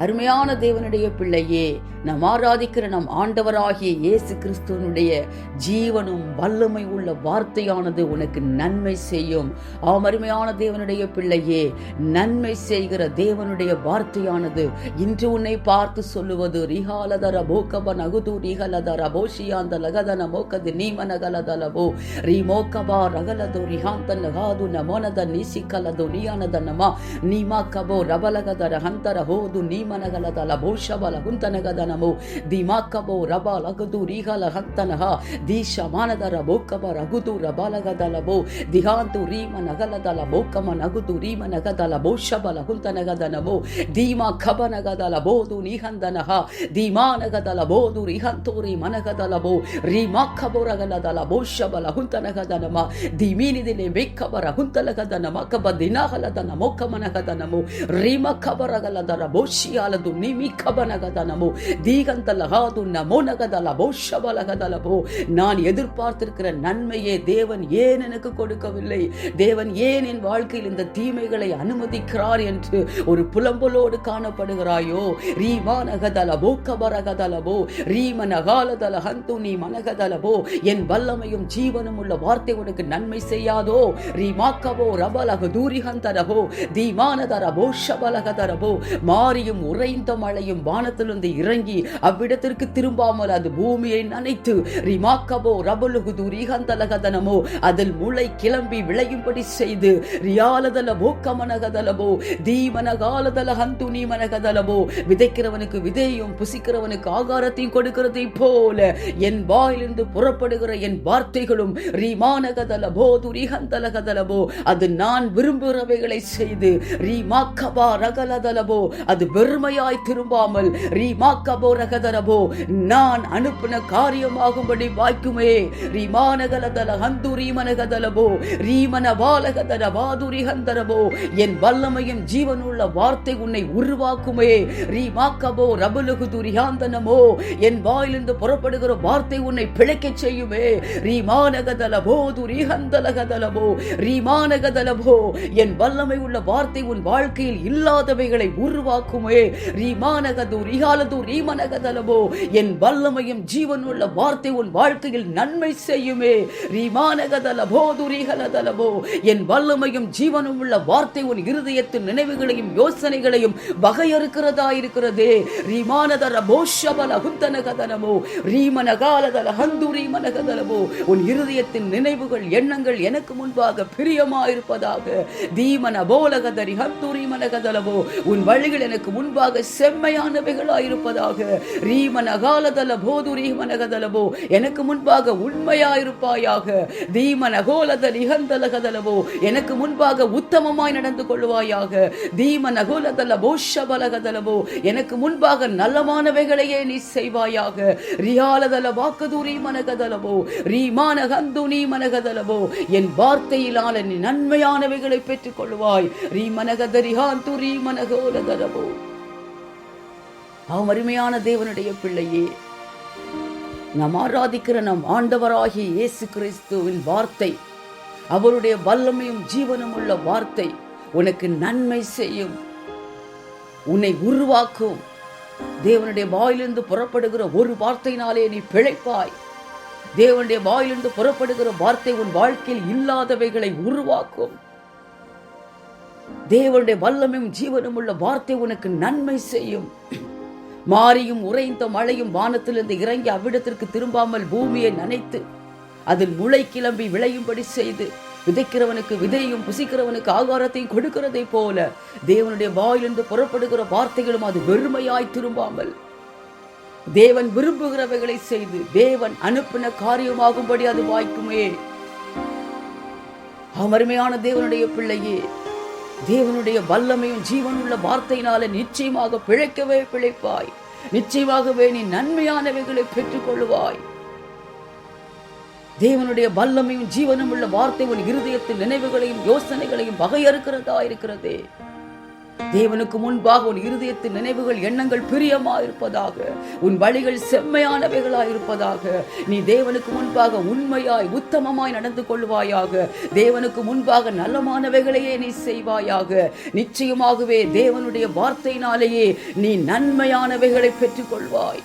அருமையான தேவனுடைய பிள்ளையே நம் ஆராதிக்கிற நம் ஆண்டவராகிய இயேசு கிறிஸ்துவனுடைய ஜீவனும் வல்லமை உள்ள வார்த்தையானது உனக்கு நன்மை செய்யும். ஆம் அருமையான தேவனுடைய பிள்ளையே நன்மை செய்கிற தேவனுடைய வார்த்தையானது இன்று உன்னை பார்த்து சொல்லுவது ரிஹாலத ரபோகப நகுது ரிஹலத ரபோஷியாந்த லகதன மோகது நீமனகலத லபோ ரிமோகபா ரகலது ரிஹாந்த லகாது நமோனத நீசிக்கலது நியானத நமா நீமா கபோ ரபலகத ரஹந்தர ஹோது நீ ಮನಗಲದಲ ಲಭೋಷ ಬಲ ಹುಂತನಗದ ನಮೋ ದಿಮಾಕಬೋ ರಬ ಲಗದು ರೀಗಲ ಹಂತನಹ ದೀಶ ಮಾನದ ರಬೋಕಬ ರಘುದು ರಬಲಗದ ಲಭೋ ದಿಹಾಂತು ರೀಮ ನಗಲದ ಲಭೋಕಮ ನಗುದು ರೀಮ ನಗದ ಲಭೋಷ ಹುಂತನಗದ ನಮೋ ಧೀಮ ಖಬ ನಗದ ಲಭೋದು ನಿಹಂದನಹ ಧೀಮಾ ನಗದ ಲಭೋದು ರಿಹಂತು ರೀ ಮನಗದ ಲಭೋ ರೀಮಾ ಖಬೋರಗಲದ ಲಭೋಷ ಬಲ ಹುಂತನಗದ ನಮ ಧಿಮೀನಿದಿಲೆ ಬೇಕಬರ ಹುಂತಲಗದ ನಮ ಕಬ ದಿನಹಲದ ನಮೋ ಕಮನಗದ ನಮೋ ರೀಮ ಖಬರಗಲದ ರಭೋಷಿಯ దియాలదు నిమిఖబనగదనము தீகந்தலகாது நமோ நகதலபோ ஷபலகதலபோ நான் எதிர்பார்த்திருக்கிற நன்மையே தேவன் ஏன் எனக்கு கொடுக்கவில்லை தேவன் ஏன் என் வாழ்க்கையில் இந்த தீமைகளை அனுமதிக்கிறார் என்று ஒரு புலம்பலோடு காணப்படுகிறாயோ? ரீமா கபரகதலபோ ரீம நீ மனகதலபோ என் வல்லமையும் ஜீவனும் உள்ள வார்த்தை உனக்கு நன்மை செய்யாதோ ரீமாக்கவோ ரபலக தூரிகந்தரபோ தீமானதரபோ ஷபலகதரபோ மாறியும் உறைந்த மழையும் வானத்திலிருந்து இறங்கி அவ்விடத்திற்கு திரும்பாமல் அது பூமியை நனைத்து ரிமாக்கபோ ரபலுகுது ரீகந்தலகதனமோ அதில் முளை கிளம்பி விளையும்படி செய்து ரியாலதல போக்கமனகதலபோ தீமனகாலதல ஹந்துனி மனகதலபோ விதைக்கிறவனுக்கு விதையும் புசிக்கிறவனுக்கு ஆகாரத்தையும் கொடுக்கிறதை போல என் வாயிலிருந்து புறப்படுகிற என் வார்த்தைகளும் ரீமானகதலபோ துரிகந்தலகதலபோ அது நான் விரும்புகிறவைகளை செய்து ரீமாக்கபா ரகலதலபோ அது வெறும் வெறுமையாய் திரும்பாமல். ரீமாக்கபோ ரகதரபோ நான் அனுப்பின காரியமாகும்படி வாய்க்குமே. ரீமானகலதல ஹந்து ரீமனகதலபோ ரீமன வாலகதர வாதுரி ஹந்தரபோ என் வல்லமையும் ஜீவனுள்ள வார்த்தை உன்னை உருவாக்குமே. ரீமாக்கபோ ரபுலுகுது ரியாந்தனமோ என் வாயிலிருந்து புறப்படுகிற வார்த்தை உன்னை பிழைக்கச் செய்யுமே. ரீமானகதலபோ துரிஹந்தலகதலபோ ரீமானகதலபோ என் வல்லமை உள்ள வார்த்தை உன் வாழ்க்கையில் இல்லாதவைகளை உருவாக்குமே. ரீமானகது ரிகாலது ரீமனகதலபோ. என் வல்லமையும் ஜீவனுள்ள வார்த்தை உன் வாழ்க்கையில் நன்மை செய்யுமே. ரீமானகதலபோ துரிகலதலபோ. என் வல்லமையும் ஜீவனும் உள்ள வார்த்தை உன் இருதயத்தின் நினைவுகளையும் யோசனைகளையும் வகையறுக்கிறதா இருக்கிறதே ரீமானதர போஷபல குந்தனகதனமோ ரீமனகாலதல ஹந்து ரீமனகதலமோ. உன் இருதயத்தின் நினைவுகள் எண்ணங்கள் எனக்கு முன்பாக பிரியமாயிருப்பதாக. தீமன போலகதரி ஹந்து ரீமனகதலமோ. உன் வழிகள் எனக்கு முன் முன்பாக செம்மையானவைகளாயிருப்பதாக. ரீமனகாலதல போது ரீமனகதலமோ எனக்கு முன்பாக உண்மையாயிருப்பாயாக. தீமனகோலத நிகந்தலகதலவோ எனக்கு முன்பாக உத்தமமாய் நடந்து கொள்வாயாக. தீமனகோலதல போஷபலகதலவோ எனக்கு முன்பாக நல்லமானவைகளையே நீ செய்வாயாக. ரியாலதல வாக்குதூரி மனகதலவோ ரீமான கந்து நீ மனகதலவோ என் வார்த்தையிலான நீ நன்மையானவைகளை பெற்றுக் கொள்வாய் ரீமனகதரிஹாந்து ரீமனகோலதலவோ அவன் அருமையான தேவனுடைய பிள்ளையே நாம் ஆராதிக்கிற நம் ஆண்டவராகிய இயேசு கிறிஸ்துவின் வார்த்தை அவருடைய வல்லமையும் ஜீவனும் உள்ள வார்த்தை உனக்கு நன்மை செய்யும் உன்னை உருவாக்கும். தேவனுடைய வாயிலிருந்து புறப்படுகிற ஒரு வார்த்தையினாலே நீ பிழைப்பாய். தேவனுடைய வாயிலிருந்து புறப்படுகிற வார்த்தை உன் வாழ்க்கையில் இல்லாதவைகளை உருவாக்கும். தேவனுடைய வல்லமையும் ஜீவனும் உள்ள வார்த்தை உனக்கு நன்மை செய்யும். மாரியும் உறைந்த மழையும் வானத்திலிருந்து இறங்கி அவ்விடத்திற்கு திரும்பாமல் பூமியை நனைத்து அதில் முளை கிளம்பி விளையும்படி செய்து விதைக்கிறவனுக்கு விதையும் புசிக்கிறவனுக்கு ஆகாரத்தையும் கொடுக்கிறதை போல தேவனுடைய வாயிலிருந்து புறப்படுகிற வார்த்தைகளும் அது வெறுமையாய் திரும்பாமல் தேவன் விரும்புகிறவைகளை செய்து தேவன் அனுப்பின காரியமாகும்படி அது வாய்க்குமே. அமருமையான தேவனுடைய பிள்ளையே தேவனுடைய வல்லமையும் ஜீவனுள்ள வார்த்தையினால நிச்சயமாக பிழைக்கவே பிழைப்பாய். நிச்சயமாகவே நீ நன்மையானவைகளை பெற்றுக்கொள்வாய் தேவனுடைய வல்லமையும் ஜீவனும் உள்ள வார்த்தை உன் இருதயத்தின் நினைவுகளையும் யோசனைகளையும் வகையறுக்கிறதா இருக்கிறதே தேவனுக்கு முன்பாக உன் இருதயத்தின் நினைவுகள் எண்ணங்கள் பிரியமா இருப்பதாக உன் வழிகள் செம்மையானவைகளாய் இருப்பதாக நீ தேவனுக்கு முன்பாக உண்மையாய் உத்தமமாய் நடந்து கொள்வாயாக தேவனுக்கு முன்பாக நல்லமானவைகளையே நீ செய்வாயாக. நிச்சயமாகவே தேவனுடைய வார்த்தையினாலேயே நீ நன்மையானவைகளை பெற்றுக்கொள்வாய்.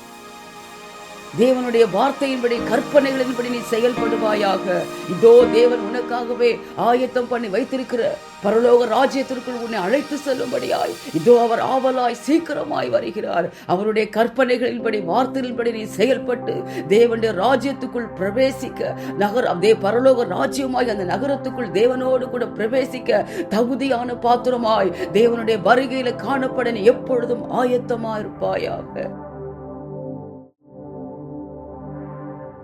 தேவனுடைய வார்த்தையின்படி கற்பனைகளின்படி நீ செயல்படுவாயாக. இதோ தேவன் உனக்காகவே ஆயத்தம் பண்ணி வைத்திருக்கிற பரலோக ராஜ்யத்திற்குள் உன்னை அழைத்து செல்லும்படியாய். இதோ அவர் ஆவலாய் சீக்கிரமாய் வருகிறார். அவருடைய கற்பனைகளின்படி வார்த்தையின்படி நீ செயல்பட்டு தேவனுடைய ராஜ்யத்துக்குள் பிரவேசிக்க நகர் அதே பரலோக ராஜ்யமாய் அந்த நகரத்துக்குள் தேவனோடு கூட பிரவேசிக்க தகுதியான பாத்திரமாய் தேவனுடைய வருகையில காணப்பட நீ எப்பொழுதும் ஆயத்தமாயிருப்பாயாக.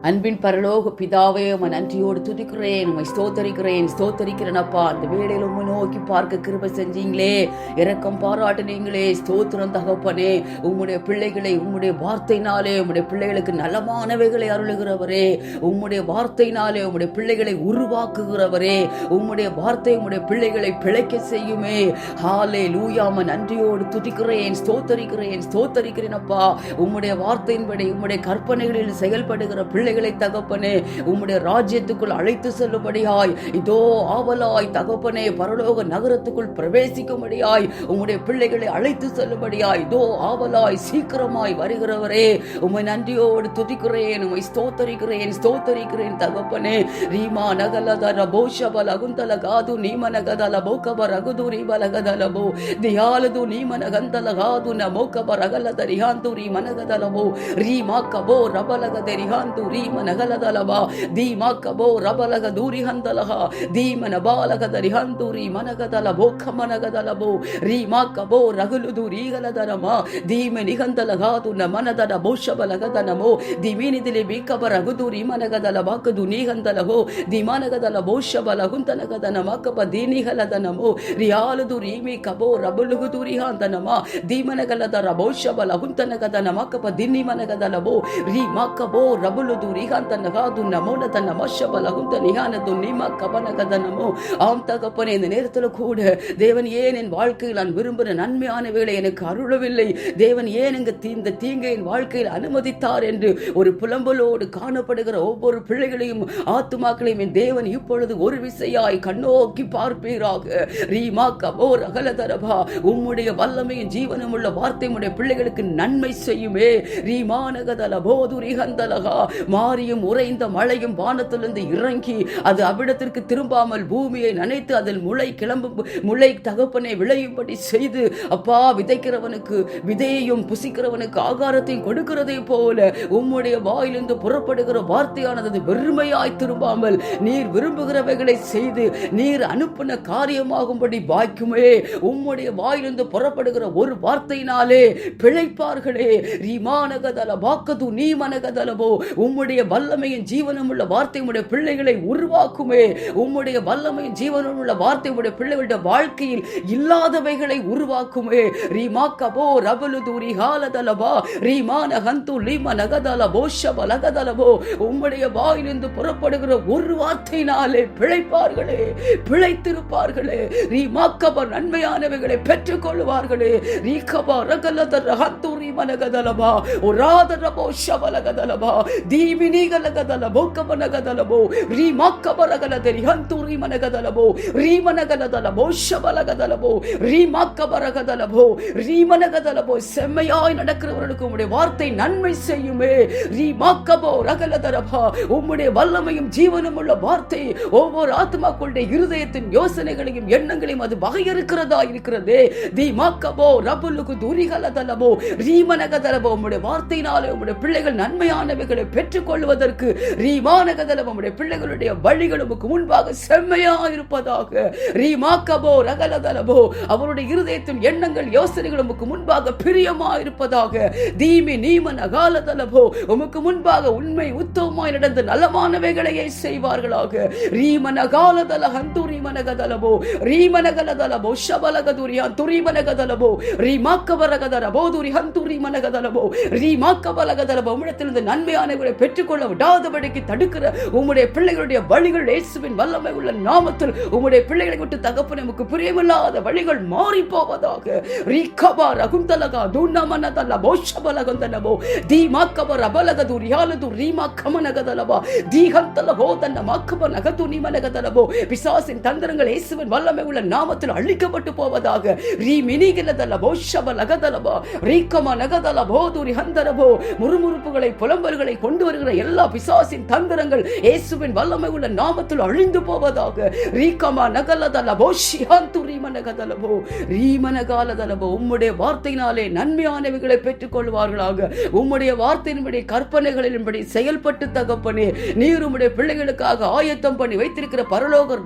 அன்பின் பரலோக பிதாவே உன் நன்றியோடு துதிக்கிறேன் உமை ஸ்தோத்தரிக்கிறேன் ஸ்தோத்தரிக்கிறேனப்பா. அந்த வேளையில உண்மை நோக்கி பார்க்க கிருப செஞ்சீங்களே. இறக்கம் பாராட்டினீங்களே ஸ்தோத்திரம் தகப்பனே. உம்முடைய பிள்ளைகளை உம்முடைய வார்த்தையினாலே உம்முடைய பிள்ளைகளுக்கு நலமானவைகளை அருளுகிறவரே. உம்முடைய வார்த்தையினாலே உம்முடைய பிள்ளைகளை உருவாக்குகிறவரே. உம்முடைய வார்த்தை உம்முடைய பிள்ளைகளை பிழைக்க செய்யுமே. ஹாலே லூயாம நன்றியோடு துதிக்கிறேன் ஸ்தோத்தரிக்கிறேன் ஸ்தோத்தரிக்கிறேன் அப்பா உம்முடைய வார்த்தையின்படி உம்முடைய கற்பனைகளில் செயல்படுகிற பிள்ளை பிள்ளைகளை தகப்பனே உம்முடைய ராஜ்யத்துக்குள் அழைத்து செல்லும்படியாய் இதோ ஆவலாய் தகப்பனே பரலோக நகரத்துக்குள் பிரவேசிக்கும்படியாய் உம்முடைய பிள்ளைகளை அழைத்து செல்லும்படியாய் இதோ ஆவலாய் சீக்கிரமாய் வருகிறவரே உம்மை நன்றியோடு துதிக்கிறேன் உம்மை ஸ்தோத்தரிக்கிறேன் ஸ்தோத்தரிக்கிறேன் தகப்பனே. ரீமா நகலத ரபோஷப லகுந்தல காது நீமனகதல போக்கப ரகுது ரீபலகதலபோ தியாலது நீமனகந்தல காது நபோக்கப ரகலத ரிஹாந்து ரீமனகதலபோ ரீமா கபோ ரபலகத ரிஹாந்து ரீ ರಿಹಾಂತು ರೀ ಮನಗಲದಲಬ ದಿ ಮಾಕಬೋ ರಬಲಗ ದೂರಿ ಹಂತಲಹ ದಿ ಮನ ಬಾಲಗದ ರಿಹಾಂತು ರೀ ಮನಗದಲ ಬೋಖ ಮನಗದಲಬೋ ರೀ ಮಾಕಬೋ ರಗುಲುದು ರೀಗಲದರಮ ಧೀಮ ನಿಗಂತಲಗಾದು ನ ಮನದನ ಬೋಷಬಲಗದ ನಮೋ ದಿ ಮೀನಿದಿಲಿ ಬೀಕಬ ರಗುದು ರೀ ಮನಗದಲ ಬಾಕದು ನೀಗಂತಲಹೋ ದಿ ಮನಗದಲ ಬೋಷಬಲ ಗುಂತನಗದನ ಮಕಬ ದೀನಿಗಲದ ನಮೋ ರಿಯಾಲದು ರೀಮಿ ಕಬೋ ರಬುಲುಗುದು ರಿಹಾಂತನಮ ದೀಮನಗಲದ ರಬೋಷಬಲ ಹುಂತನಗದ ನಮಕಪ ದಿನ್ನಿ ಮನಗದಲಬೋ ರೀ ಮಕಬೋ ರಬುಲುದು ரிகாந்தனகாது நமோன நிகானது நமோ ஆம் தகப்பனே இந்த நேரத்தில் கூட தேவன் ஏன் என் வாழ்க்கையில் நான் விரும்புகிற நன்மையானவைகளை எனக்கு அருளவில்லை? தேவன் ஏன் எங்க இந்த தீங்கை என் வாழ்க்கையில் அனுமதித்தார் என்று ஒரு புலம்பலோடு காணப்படுகிற ஒவ்வொரு பிள்ளைகளையும் ஆத்துமாக்களையும் என் தேவன் இப்பொழுது ஒரு விசையாய் கண்ணோக்கி பார்ப்பீராக. ரீமா கபோ ரகலதரபா உம்முடைய வல்லமையும் ஜீவனும் உள்ள வார்த்தை உடைய பிள்ளைகளுக்கு நன்மை செய்யுமே. ரீமானகதல போது ரிகந்தலகா உறைந்த மழையும் வானத்திலிருந்து இறங்கி அது அவ்விடத்திற்கு திரும்பாமல் பூமியை நனைத்து அதில் முளை கிளம்பு முளை தகப்பனை விளையும்படி செய்து அப்பா விதைக்கிறவனுக்கு விதையையும் புசிக்கிறவனுக்கு ஆகாரத்தையும் கொடுக்கிறதை போல உம்முடைய வாயிலிருந்து புறப்படுகிற வார்த்தையானது அது வெறுமையாய் திரும்பாமல் நீர் விரும்புகிறவைகளை செய்து நீர் அனுப்பின காரியமாகும்படி வாய்க்குமே. உம்முடைய வாயிலிருந்து புறப்படுகிற ஒரு வார்த்தையினாலே பிழைப்பார்களே. ரீமானகதல வாக்கது நீ மனகதலவோ உம்முடைய உம்முடைய வல்லமையின் ஜீவனும் உள்ள வார்த்தை உடைய பிள்ளைகளை உருவாக்குமே. உம்முடைய வல்லமையின் ஜீவனும் உள்ள வார்த்தை உடைய பிள்ளைகளுடைய வாழ்க்கையில் இல்லாதவைகளை உருவாக்குமே. ரீமாக்கபோ தூரி ஹாலதலபா. ரீமான ஹந்து லீம நகதல போஷப லகதலபோ உம்முடைய வாயிலிருந்து புறப்படுகிற ஒரு வார்த்தையினாலே பிழைப்பார்களே பிழைத்திருப்பார்களே. ரீமாக்கப நன்மையானவைகளை பெற்றுக் கொள்வார்களே ரீகபா ரகலத ரஹத்து ரீமனகதலபா ஒராதரபோ ಶಬಲಗದಲಬೋ ದೀಮಿನಿಗಲಗದಲಬೋ ಕಬನಗದಲಬೋ ರೀಮಾಕ್ಕಬರಗಲದೆ ಹಂತು ರೀಮನಗದಲಬೋ ರೀಮನಗಲದಲಬೋ ಶಬಲಗದಲಬೋ ரீமாக்கபரகதலபோ ரீமனகதலபோ செம்மையாய் நடக்கிறவர்களுக்கு உம்முடைய வார்த்தை நன்மை செய்யுமே ரீமாக்கபோ ரகலதரபா உம்முடைய வல்லமையும் ஜீவனும் உள்ள வார்த்தை ஒவ்வொரு ஆத்மாக்களுடைய இருதயத்தின் யோசனைகளையும் எண்ணங்களையும் அது வகையறுக்கிறதா இருக்கிறதே தீமாக்கபோ ரபுலுக்கு துரிகலதலபோ ரீமனகதலபோ உம்முடைய வார்த்தையினாலே உம்முடைய பிள்ளைகள் நன்மையானவைகளை கொள்வதற்கு ரீமானகதலபோ உம்முடைய பிள்ளைகளுடைய வழிகள் உமக்கு முன்பாக செம்மையா இருப்பதாக. ரீமாக்கபோ ரகலதலபோ அவருடைய இருதயத்தின் எண்ணங்கள் யோசனைகள் உமக்கு முன்பாக பிரியமா இருப்பதாக. தீமி நீமன் அகாலதலபோ உமக்கு முன்பாக உண்மை உத்தவமாய் நடந்து நலமானவைகளையே செய்வார்களாக? ரீமன் அகாலதல ஹந்து ரீமனகதலபோ ரீமனகலதலபோ ஷபலகதுரியா துரிமனகதலபோ ரீமாக்கபரகதலபோ துரி ஹந்து ரீமனகதலபோ ரீமாக்கபலகதலபோ உம்மிடத்திலிருந்து நன்மையானவர்களை பெற்றுக்கொள்ள விடாதபடிக்கு தடுக்கிற உம்முடைய பிள்ளைகளுடைய வழிகள் இயேசுவின் வல்லமை உள்ள நாமத்தில் உம்முடைய பிள்ளைகளை விட்டு தகப்பு நமக்கு புரியவில்லாத வழிகள் மாறி போவதாக. ரீகபா ரகுந்தலகா துன்னமனதல போஷபலகந்தனபோ தீமாக்கப ரபலகது ரியாலது ரீமா கமனகதலபா தீகந்தலபோ தன்ன மாக்கப நகது நிமனகதலபோ பிசாசின் தந்திரங்கள் இயேசுவின் வல்லமை உள்ள நாமத்தில் அழிக்கப்பட்டு போவதாக. ரீ மினிகிலதல போஷப லகதலபா ரீக்கம நகதல போதுரி ஹந்தரபோ முறுமுறுப்புகளை புலம்பல்களை கொண்டு வருகிற எல்லா பிசாசின் தந்திரங்கள் இயேசுவின் வல்லமை உள்ள நாமத்தில் அழிந்து போவதாக. ரீக்கமா நகலதல போஷியாந்து ரீமனகதலபோ ரீமனகாலதலபோ உம்முடைய வார்த்தையினாலே நன்மையானவைகளை பெற்றுக் கொள்வார்களாக உம்முடைய வார்த்தையின்படி கற்பனைகளின்படி செயல்பட்டு தகப்பனே நீர் உம்முடைய பிள்ளைகளுக்காக ஆயத்தம் பண்ணி வைத்திருக்கிற பரலோக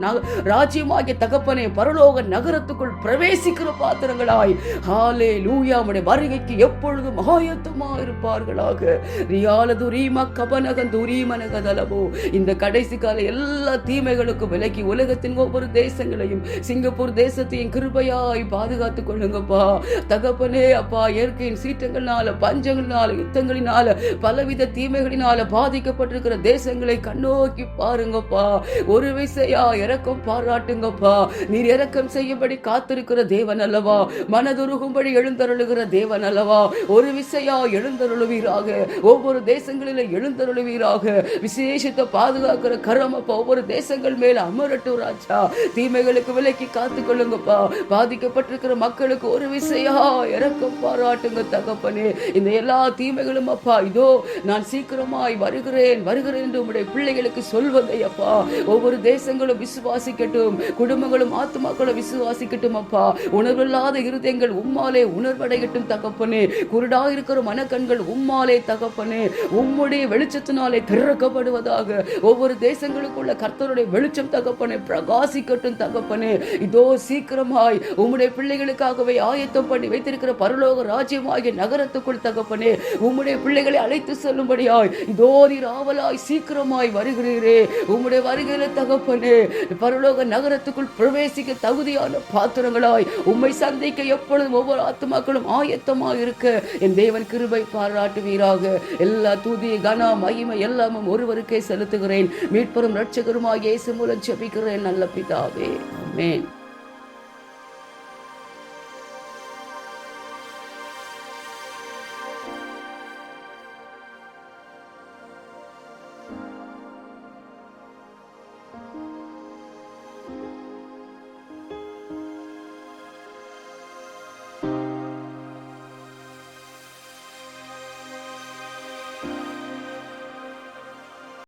ராஜ்யமாகிய தகப்பனே பரலோக நகரத்துக்குள் பிரவேசிக்கிற பாத்திரங்களாய். ஹாலே லூயா உம்முடைய வருகைக்கு எப்பொழுதும் ஆயத்தமாக இருப்பார்களாக ரியாலது ரீம கபனகந்து ரீமனகதலபோ இந்த கடைசி கால எல்லா தீமைகளுக்கும் விலக்கி உலகத்தின் ஒவ்வொரு தேசங்களையும் சிங்கப்பூர் தேசத்தையும் கிருபையாய் பாதுகாத்துக் கொள்ளுங்கப்பா. தகப்பனே அப்பா இயற்கையின் சீற்றங்கள்னால பஞ்சங்கள்னால யுத்தங்களினால பலவித தீமைகளினால பாதிக்கப்பட்டிருக்கிற தேசங்களை கண்ணோக்கி பாருங்கப்பா. ஒரு விசையா இறக்கம் பாராட்டுங்கப்பா. நீர் இறக்கம் செய்யும்படி காத்திருக்கிற தேவன் அல்லவா மனதுருகும்படி எழுந்தருளுகிற தேவன் அல்லவா ஒரு விசையா எழுந்தருளுவீராக. ஒவ்வொரு தேசங்களிலும் எழுந்தருளுவீராக விசேஷத்தை பாதுகாக்கிற கரம் அப்பா ஒவ்வொரு தேசங்கள் மேல அமரட்டும் ராஜா. தீமைகளுக்கு விலக்கி காத்து கொள்ளுங்கப்பா. பாதிக்கப்பட்டிருக்கிற மக்களுக்கு ஒரு விசையா இறக்கம் பாராட்டுங்க தகப்பனே. இந்த எல்லா தீமைகளும் அப்பா இதோ நான் சீக்கிரமாய் வருகிறேன் வருகிறேன் என்று உம்முடைய பிள்ளைகளுக்கு சொல்வதை அப்பா. ஒவ்வொரு தேசங்களும் விசுவாசிக்கட்டும் குடும்பங்களும் ஆத்மாக்களும் விசுவாசிக்கட்டும் அப்பா. உணர்வில்லாத இருதயங்கள் உம்மாலே உணர்வடையட்டும் தகப்பனே. குருடா இருக்கிற மனக்கண்கள் உம்மாலே தகப்பனே. உம்முடைய வெளிச்சத்தினாலே திறக்கப்படுவதாக. ஒவ்வொரு தேசங்களுக்குள்ள கர்த்தருடைய வெளிச்சம் தகப்பனே பிரகாசிக்கட்டும் தகப்பனே. இதோ சீக்கிரமாய் உம்முடைய பிள்ளைகளுக்காகவே ஆயத்தம் பண்ணி வைத்திருக்கிற பரலோக ராஜ்யமாகிய நகரத்துக்குள் தகப்பனே உம்முடைய பிள்ளைகளை அழைத்து செல்லும்படியாய் இதோ நீர் ஆவலாய் சீக்கிரமாய் வருகிறீரே. உம்முடைய வருகையில தகப்பனே பரலோக நகரத்துக்குள் பிரவேசிக்க தகுதியான பாத்திரங்களாய் உம்மை சந்திக்க எப்பொழுதும் ஒவ்வொரு ஆத்மாக்களும் ஆயத்தமாக இருக்க. என் தேவன் கிருபை பாராட்டுவீராக. எல்லா துதி கன மகிமை எல்லாமும் ஒருவருக்கே செலுத்துகிறேன். மீட்பெரும் ரட்சகருமாய் இயேசு மூலம் செபிக்கிறேன் நல்ல பிதாவே. ஆமென்.